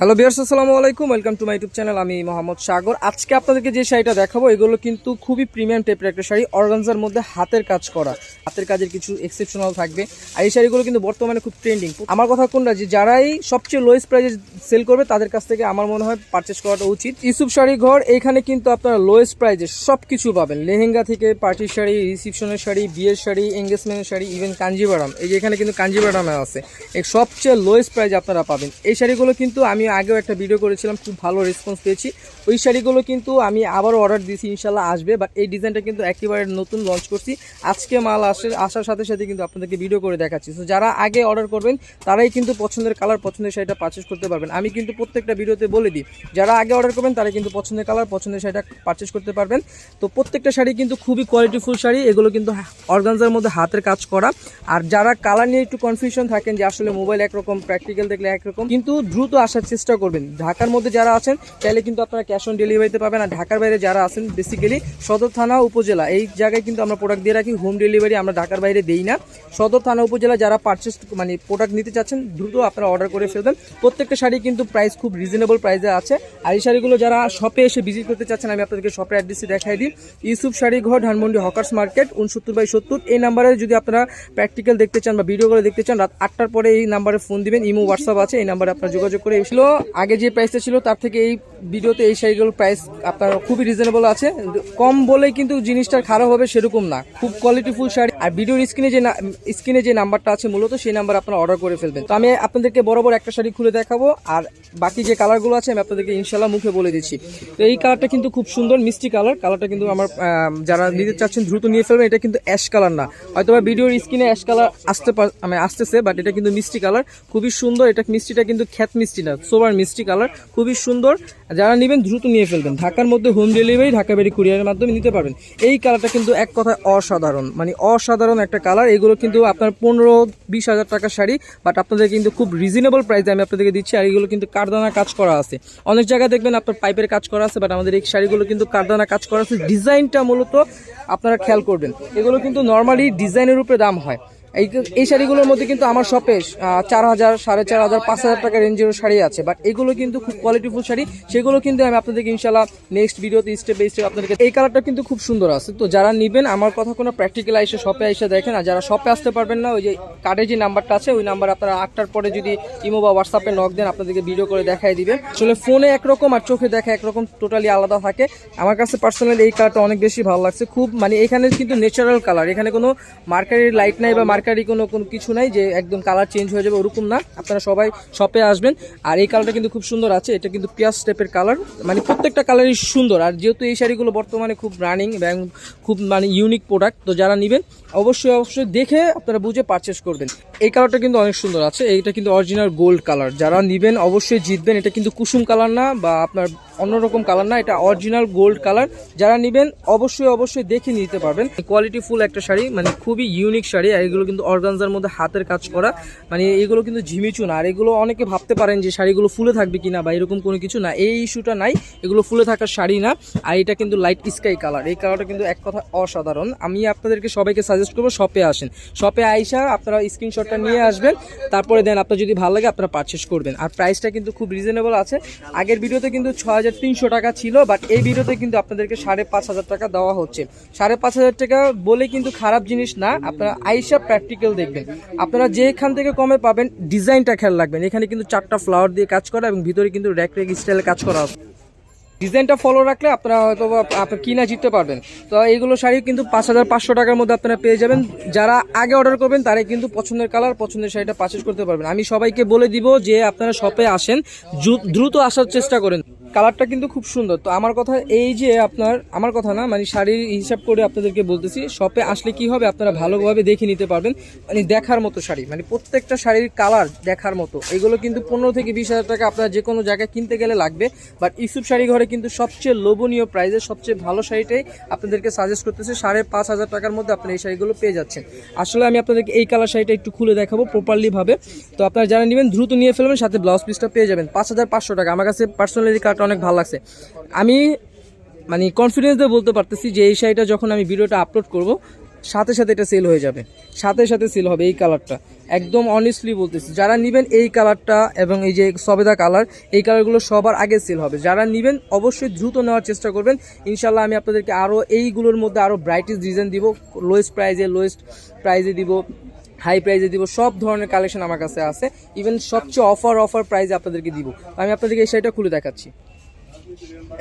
Hello বিয়ার্স আসসালামু আলাইকুম। Welcome to my YouTube channel আমি মোহাম্মদ সাগর। আজকে আপনাদেরকে যে শাড়িটা দেখাবো, এগুলো কিন্তু খুবই প্রিমিয়াম টাইপের একটা শাড়ি, অর্গানজার মধ্যে হাতের কাজ করা। হাতের কাজের কিছু এক্সেপশনাল থাকবে। আর এই শাড়িগুলো কিন্তু বর্তমানে খুব ট্রেন্ডিং আমার কথা কোনটা যে যারাই সবচেয়ে লোয়েস্ট প্রাইসে সেল করবে, তাদের কাছ থেকে আমার মনে হয় পারচেস করাটা উচিত। ইউসুফ শাড়ি ঘর, এখানে কিন্তু আপনারা লোয়েস্ট প্রাইসে সব কিছু পাবেন। লেহেঙ্গা থেকে পার্টির শাড়ি রিসিপশনের শাড়ি, বিয়ের শাড়ি এঙ্গেজমেন্টের শাড়ি ইভেন কাঞ্জিবারাম। এই যে এখানে কিন্তু কাঞ্জিবারামে আছে। এই সবচেয়ে লোয়েস্ট প্রাইস আপনারা পাবেন। এই শাড়িগুলো কিন্তু আমি আগেও একটা ভিডিও করেছিলাম, খুব ভালো রেসপন্স পেয়েছি। ওই শাড়িগুলো কিন্তু আমি আবারও অর্ডার দিয়েছি ইনশাল্লাহ আসবে বাট এই ডিজাইনটা কিন্তু একেবারে নতুন লঞ্চ করছি। আজকে মাল আসে, আসার সাথে সাথে কিন্তু আপনাদেরকে ভিডিও করে দেখাচ্ছি। তো যারা আগে অর্ডার করবেন, তারাই কিন্তু পছন্দের কালার পছন্দের শাড়িটা পারচেস করতে পারবেন। আমি কিন্তু প্রত্যেকটা ভিডিওতে বলে দিই, যারা আগে অর্ডার করবেন তারা কিন্তু পছন্দের কালার পছন্দের শাড়িটা পারচেস করতে পারবেন। তো প্রত্যেকটা শাড়ি কিন্তু খুবই কোয়ালিটিফুল শাড়ি, এগুলো কিন্তু অর্গানজার মধ্যে হাতের কাজ করা। আর যারা কালার নিয়ে একটু কনফিউশন থাকেন যে আসলে মোবাইল একরকম প্র্যাকটিক্যাল দেখলে একরকম, কিন্তু দ্রুত আসার চেষ্টা করবেন। ঢাকার মধ্যে যারা আছেন, চাইলে কিন্তু আপনারা ক্যাশ অন ডেলিভারিতে পাবেন। আর ঢাকার বাইরে যারা আছেন বেসিক্যালি সদর থানা, উপজেলা, এই জায়গায় কিন্তু আমরা প্রোডাক্ট দিয়ে রাখি। হোম ডেলিভারি আমরা ঢাকার বাইরে দেই না। সদর থানা, উপজেলা যারা পারচেস মানে প্রোডাক্ট নিতে চাচ্ছেন, দ্রুত আপনারা অর্ডার করে ফেলবেন প্রত্যেকটা শাড়ি কিন্তু প্রাইস খুব রিজনেবল প্রাইসে আছে। আর এই শাড়িগুলো যারা শপে এসে ভিজিট করতে চাচ্ছেন, আমি আপনাদেরকে শপের অ্যাড্রেসটি দেখাই দিই। ইউসুফ শাড়ি ঘর, ধানমন্ডি হকার্স মার্কেট উনসত্তর বাই সত্তর। এই নাম্বারে যদি আপনারা প্র্যাকটিক্যাল দেখতে চান বা ভিডিও করে দেখতে চান, রাত আটটার পরে এই নাম্বারে ফোন দিবেন। ইমো হোয়াটসঅ্যাপ আছে, এই নাম্বারে আপনারা যোগাযোগ করে ছিল আগে যে প্রাইসটা ছিল তার থেকে এই ভিডিওতে এই শাড়িগুলোর প্রাইস আপনার খুবই রিজনেবল আছে। কম বলেই কিন্তু জিনিসটা খারাপ হবে সেরকম না। খুব কোয়ালিটিফুল শাড়ি আর ভিডিওর স্ক্রিনে যে স্ক্রিনে যে নাম্বারটা আছে মূলত সেই নাম্বার আপনারা অর্ডার করে ফেলবেন। তো আমি আপনাদেরকে বরাবর একটা শাড়ি খুলে দেখাবো, আর বাকি যে কালারগুলো আছে আমি আপনাদেরকে ইনশাল্লাহ মুখে বলে দিচ্ছি। তো এই কালারটা কিন্তু খুব সুন্দর মিষ্টি কালার কালারটা কিন্তু আমার যারা নিতে চাচ্ছেন দ্রুত নিয়ে ফেলবেন, এটা কিন্তু অ্যাশ কালার না। হয়তো বা ভিডিওর স্ক্রিনে অ্যাশ কালার আসতে পার- মানে আসতেছে বাট এটা কিন্তু মিষ্টি কালার খুবই সুন্দর, এটা মিষ্টিটা কিন্তু খ্যাত মিষ্টি না, সোবার মিষ্টি কালার খুবই সুন্দর, যারা নেবেন দ্রুত নিয়ে ফেলবেন। ঢাকার মধ্যে হোম ডেলিভারি ঢাকা বাড়ি কুরিয়ারের মাধ্যমে নিতে পারবেন। এই কালারটা কিন্তু এক কথায় অসাধারণ মানে অসাধারণ। একটা কালার। এগুলো কিন্তু আপনার পনেরো বিশ হাজার টাকার শাড়ি বাট আপনাদের কিন্তু খুব রিজনেবল প্রাইসে আমি আপনাদেরকে দিচ্ছি, আর এগুলো কিন্তু কারদানা কাজ করা আছে। অনেক জায়গায় দেখবেন আপনার পাইপের কাজ করা আছে বাট আমাদের এই শাড়িগুলো কিন্তু কারদানা কাজ করা আছে। ডিজাইনটা মূলত আপনারা খেয়াল করবেন। এগুলো কিন্তু নর্মালি ডিজাইনের উপরে দাম হয়। এই এই শাড়িগুলোর মধ্যে কিন্তু আমার শপে চার হাজার, সাড়ে চার হাজার, পাঁচ হাজার টাকা রেঞ্জেরও শাড়ি আছে। বাট এগুলো কিন্তু খুব কোয়ালিটিফুল শাড়ি। সেগুলো কিন্তু আমি আপনাদেরকে ইনশাল্লাহ নেক্সট ভিডিওতে স্টেপ বাই স্টেপ আপনাদেরকে এই কালারটা কিন্তু খুব সুন্দর আছে। তো যারা নেবেন, আমার কথা কোনো প্র্যাকটিক্যাল এসে শপে এসে দেখেন, আর যারা শপে আসতে পারবেন না, ওই যে কার্ডে যে নাম্বারটা আছে, ওই নাম্বার আপনারা আটটার পরে যদি ইমো বা হোয়াটসঅ্যাপে নক দেন, আপনাদেরকে ভিডিও করে দেখাই দিবে। আসলে ফোনে একরকম আর চোখে দেখা একরকম টোটালি আলাদা থাকে। আমার কাছে পার্সোনালি এই কালারটা অনেক বেশি ভালো লাগছে। খুব মানে এখানে কিন্তু ন্যাচারাল কালার এখানে কোনো মার্কারি লাইট নাই বা মার্কারি কোনো কোনো কিছু নাই যে একদম কালার চেঞ্জ হয়ে যাবে ওরকম না। আপনারা সবাই শপে আসবেন। আর এই কালারটা কিন্তু খুব সুন্দর আছে। এটা কিন্তু পিয়াজ স্টেপের কালার মানে প্রত্যেকটা কালারই সুন্দর। আর যেহেতু এই শাড়িগুলো বর্তমানে খুব রানিং এবং খুব মানে ইউনিক প্রোডাক্ট তো যারা নেবেন, অবশ্যই অবশ্যই দেখে আপনারা বুঝে পারচেস করবেন। এই কালারটা কিন্তু অনেক সুন্দর আছে। এইটা কিন্তু অরিজিনাল গোল্ড কালার যারা নেবেন, অবশ্যই জিতবেন। এটা কিন্তু কুসুম কালার না বা আপনার অন্যরকম কালার না, এটা অরিজিনাল গোল্ড কালার যারা নেবেন, অবশ্যই অবশ্যই দেখে নিতে পারবেন। কোয়ালিটি ফুল একটা শাড়ি মানে খুবই ইউনিক শাড়ি, আর এগুলো কিন্তু অর্গানজার মধ্যে হাতের কাজ করা। মানে এগুলো কিন্তু ঝিমিচু না, আর এগুলো অনেকে ভাবতে পারেন যে শাড়িগুলো ফুলে থাকবে কিনা বা এরকম কোনো কিছু না। এই ইস্যুটা নাই, এগুলো ফুলে থাকার শাড়ি না, আর এটা কিন্তু লাইট স্কাই কালার এই কালারটা কিন্তু এক কথা অসাধারণ। আমি আপনাদেরকে সবাইকে সাজেস্ট করব শপে আসেন। শপে আইসা আপনারা স্ক্রিনশটটা নিয়ে আসবেন, তারপরে দেন আপনার যদি ভালো লাগে, আপনারা পারচেস করবেন। আর প্রাইসটা কিন্তু খুব রিজনেবল আছে। আগের ভিডিওতে কিন্তু ছ হাজার তিনশো টাকা ছিল বাট এই ভিডিওতে কিন্তু আপনাদেরকে সাড়ে পাঁচ হাজার টাকা দেওয়া হচ্ছে। সাড়ে পাঁচ হাজার টাকা বলে কিন্তু খারাপ জিনিস না, আপনারা আইসা প্র্যাকটিক্যাল দেখবেন। আপনারা যেখান থেকে কমে পাবেন, ডিজাইনটা খেয়াল রাখবেন। এখানে কিন্তু চারটা ফ্লাওয়ার দিয়ে কাজ করা এবং ভিতরে কিন্তু র্যাক র্যাক স্টাইলে কাজ করা আছে। ডিজাইনটা ফলো রাখলে আপনারা হয়তো আপনার কিনা জিততে পারবেন। তো এইগুলো শাড়ি কিন্তু পাঁচ হাজার পাঁচশো টাকার মধ্যে আপনারা পেয়ে যাবেন। যারা আগে অর্ডার করবেন, তারাই কিন্তু পছন্দের কালার পছন্দের শাড়িটা পারচেস করতে পারবেন। আমি সবাইকে বলে দিব যে আপনারা শপে আসেন, দ্রুত আসার চেষ্টা করেন। কালারটা কিন্তু খুব সুন্দর। তো আমার কথা এই যে আপনার, আমার কথা না মানে শাড়ির হিসাব করে আপনাদেরকে বলতেছি শপে আসলে কি হবে আপনারা ভালোভাবে দেখে নিতে পারবেন মানে দেখার মতো শাড়ি মানে প্রত্যেকটা শাড়ির কালার দেখার মতো। এগুলো কিন্তু পনেরো থেকে বিশ হাজার টাকা আপনারা যে কোনো জায়গায় কিনতে গেলে লাগবে বাট ইউসুফ শাড়ি ঘরে কিন্তু সবচেয়ে লোভনীয় প্রাইসে সবচেয়ে ভালো শাড়িটাই আপনাদেরকে সাজেস্ট করতেছে, সাড়ে পাঁচ হাজার টাকার মধ্যে আপনারা এই শাড়িগুলো পেয়ে যাচ্ছেন। আসলে আমি আপনাদেরকে এই কালার শাড়িটা একটু খুলে দেখাবো প্রপারলিভাবে তো আপনারা যারা নেবেন, দ্রুত নিয়ে ফেলবেন, সাথে ব্লাউজ পিসটা পেয়ে যাবেন, পাঁচ হাজার পাঁচশো টাকা। আমার কাছে পার্সোনালি কালারটা অনেক ভালো লাগছে। আমি মানে কনফিডেন্স দিয়ে বলতে পারতেছি যে এই শাড়িটা যখন আমি ভিডিওটা আপলোড করব, সাথে সাথে এটা সেল হয়ে যাবে। সাথে সাথে সেল হবে এই কালারটা একদম অনেস্টলি বলতেছি, যারা নেবেন এই কালারটা এবং এই যে সবেদা কালার এই কালারগুলো সবার আগে সেল হবে। যারা নেবেন, অবশ্যই দ্রুত নেওয়ার চেষ্টা করবেন। ইনশাল্লাহ আমি আপনাদেরকে আরও এইগুলোর মধ্যে আরও ব্রাইটেস্ট ডিজাইন দিব লোয়েস্ট প্রাইজে লোয়েস্ট প্রাইজে দিব। হাই প্রাইজে দিব, সব ধরনের কালেকশন আমার কাছে আছে। ইভেন সবচেয়ে অফার অফার প্রাইজে আপনাদেরকে দিব। আমি আপনাদেরকে এই শাড়িটা খুলে দেখাচ্ছি।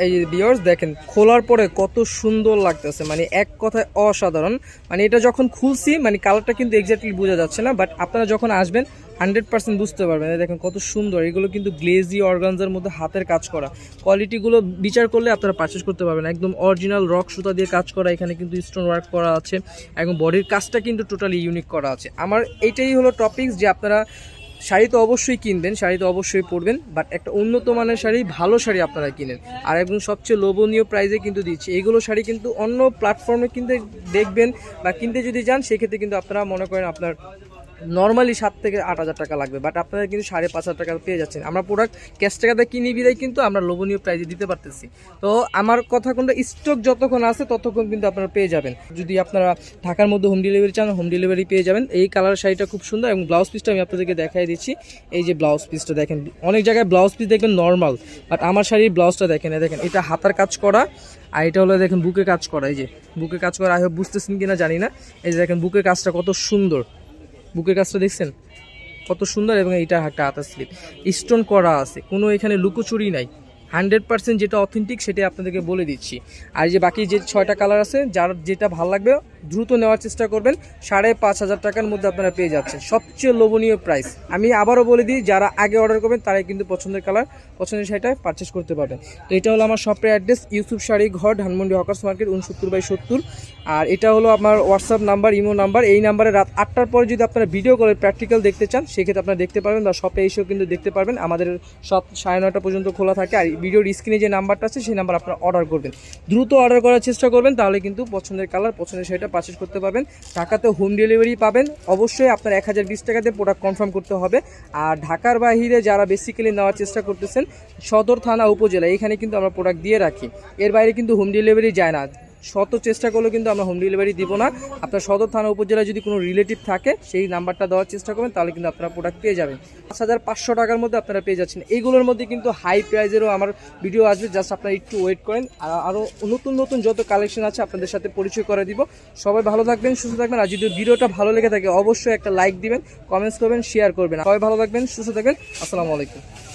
এই বিয়ার্স দেখেন, খোলার পরে কত সুন্দর লাগতেছে মানে এক কথায় অসাধারণ। মানে এটা যখন খুলছি মানে কালারটা কিন্তু এক্স্যাক্টলি বোঝা যাচ্ছে না বাট আপনারা যখন আসবেন হান্ড্রেড পার্সেন্ট বুঝতে পারবেন। দেখেন কত সুন্দর, এগুলো কিন্তু গ্লেজি অর্গানজার মধ্যে হাতের কাজ করা। কোয়ালিটিগুলো বিচার করলে আপনারা পারচেস করতে পারবেন। একদম অরিজিনাল রক সুতা দিয়ে কাজ করা, এখানে কিন্তু স্টোন ওয়ার্ক করা আছে, এবং বডির কাজটা কিন্তু টোটালি ইউনিক করা আছে। আমার এইটাই হলো টপিকস যে আপনারা শাড়ি তো অবশ্যই কিনবেন, শাড়ি তো অবশ্যই পরবেন বাট একটা উন্নত মানের শাড়ি, ভালো শাড়ি আপনারা কিনেন। আর একদম সবচেয়ে লোভনীয় প্রাইজে কিন্তু দিচ্ছি। এইগুলো শাড়ি কিন্তু অন্য প্ল্যাটফর্মে কিনতে দেখবেন বা কিনতে যদি যান, সেক্ষেত্রে কিন্তু আপনারা মনে করেন আপনার নর্মালি সাত থেকে আট হাজার টাকা লাগবে বাট আপনারা কিন্তু সাড়ে পাঁচ হাজার টাকা পেয়ে যাচ্ছেন। আমরা প্রোডাক্ট ক্যাশ টাকাতে কিনি বিদায় কিন্তু আমরা লোভনীয় প্রাইজে দিতে পারতেছি। তো আমার কথা কোনটা স্টক যতক্ষণ আছে ততক্ষণ কিন্তু আপনারা পেয়ে যাবেন। যদি আপনারা ঢাকার মধ্যে হোম ডেলিভারি চান হোম ডেলিভারি পেয়ে যাবেন। এই কালার শাড়িটা খুব সুন্দর এবং ব্লাউজ পিসটা আমি আপনাদেরকে দেখাই দিচ্ছি। এই যে ব্লাউজ পিসটা দেখেন, অনেক জায়গায় ব্লাউজ পিস দেখবেন নর্মাল বাট আমার শাড়ির ব্লাউজটা দেখেন দেখেন, এটা হাতার কাজ করা, আর এটা হলো দেখেন বুকে কাজ করা, এই যে বুকে কাজ করা, আই হোপ বুঝতেছেন কিনা জানি না। এই যে দেখেন বুকের কাজটা কত সুন্দর। বুকের কাজটা দেখছেন? কত সুন্দর এবং এইটা একটা হাতা স্লিপ স্টোন করা আছে, কোনো এখানে লুকোচুরি নাই। হান্ড্রেড পার্সেন্ট যেটা অথেন্টিক সেটাই আপনাদেরকে বলে দিচ্ছি। আর যে বাকি যে ছয়টা কালার আছে, যার যেটা ভালো লাগবে দ্রুত নেওয়ার চেষ্টা করবেন। সাড়ে পাঁচ হাজার টাকার মধ্যে আপনারা পেয়ে যাচ্ছেন। সবচেয়ে লোভনীয় প্রাইস আমি আবারও বলে দিই, যারা আগে অর্ডার করবেন, তারাই কিন্তু পছন্দের কালার পছন্দের শাড়িটা পারচেস করতে পারবেন। তো এটা হলো আমার শপের address Yusuf Sari Ghar Dhanmondi hawkers market উনসত্তর বাই সত্তর। আর এটা হলো আমার হোয়াটসঅ্যাপ নাম্বার ইমো নাম্বার এই নাম্বারে রাত আটটার পরে যদি আপনারা ভিডিও করে প্র্যাকটিক্যাল দেখতে চান, সেক্ষেত্রে আপনারা দেখতে পারবেন বা শপে এসেও কিন্তু দেখতে পারবেন। আমাদের সব সাড়ে নয়টা পর্যন্ত খোলা থাকে আর ভিডিওর স্ক্রিনে যে নাম্বারটা আছে, সেই নাম্বার আপনারা অর্ডার করবেন। দ্রুত অর্ডার করার চেষ্টা করবেন, তাহলে কিন্তু পছন্দের কালার পছন্দের শাড়িটা পারচেস করতে পারবেন। ঢাকাতে হোম ডেলিভারি পাবেন। অবশ্যই আপনার এক হাজার বিশ টাকাতে প্রোডাক্ট কনফার্ম করতে হবে। আর ঢাকার বাহিরে যারা বেসিক্যালি নেওয়ার চেষ্টা করতেছেন, সদর থানা উপজেলা, এখানে কিন্তু আমরা প্রোডাক্ট দিয়ে রাখি। এর বাইরে কিন্তু হোম ডেলিভারি যায় না। শত চেষ্টা করলেও কিন্তু আমরা হোম ডেলিভারি দিব না। আপনার সদর থানা উপজেলায় যদি কোনো রিলেটিভ থাকে, সেই নাম্বারটা দেওয়ার চেষ্টা করবেন, তাহলে কিন্তু আপনারা প্রোডাক্ট পেয়ে যাবেন। পাঁচ হাজার পাঁচশো টাকার মধ্যে আপনারা পেয়ে যাচ্ছেন। এইগুলোর মধ্যে কিন্তু হাই প্রাইজেরও আমার ভিডিও আসবে জাস্ট আপনারা একটু ওয়েট করেন। আর আরও নতুন নতুন যত কালেকশন আছে, আপনাদের সাথে পরিচয় করে দিব। সবাই ভালো থাকবেন, সুস্থ থাকবেন। আর যদি ভিডিওটা ভালো লেগে থাকে, অবশ্যই একটা লাইক দিবেন কমেন্টস করবেন শেয়ার করবেন। সবাই ভালো থাকবেন, সুস্থ থাকবেন। আসসালামু আলাইকুম।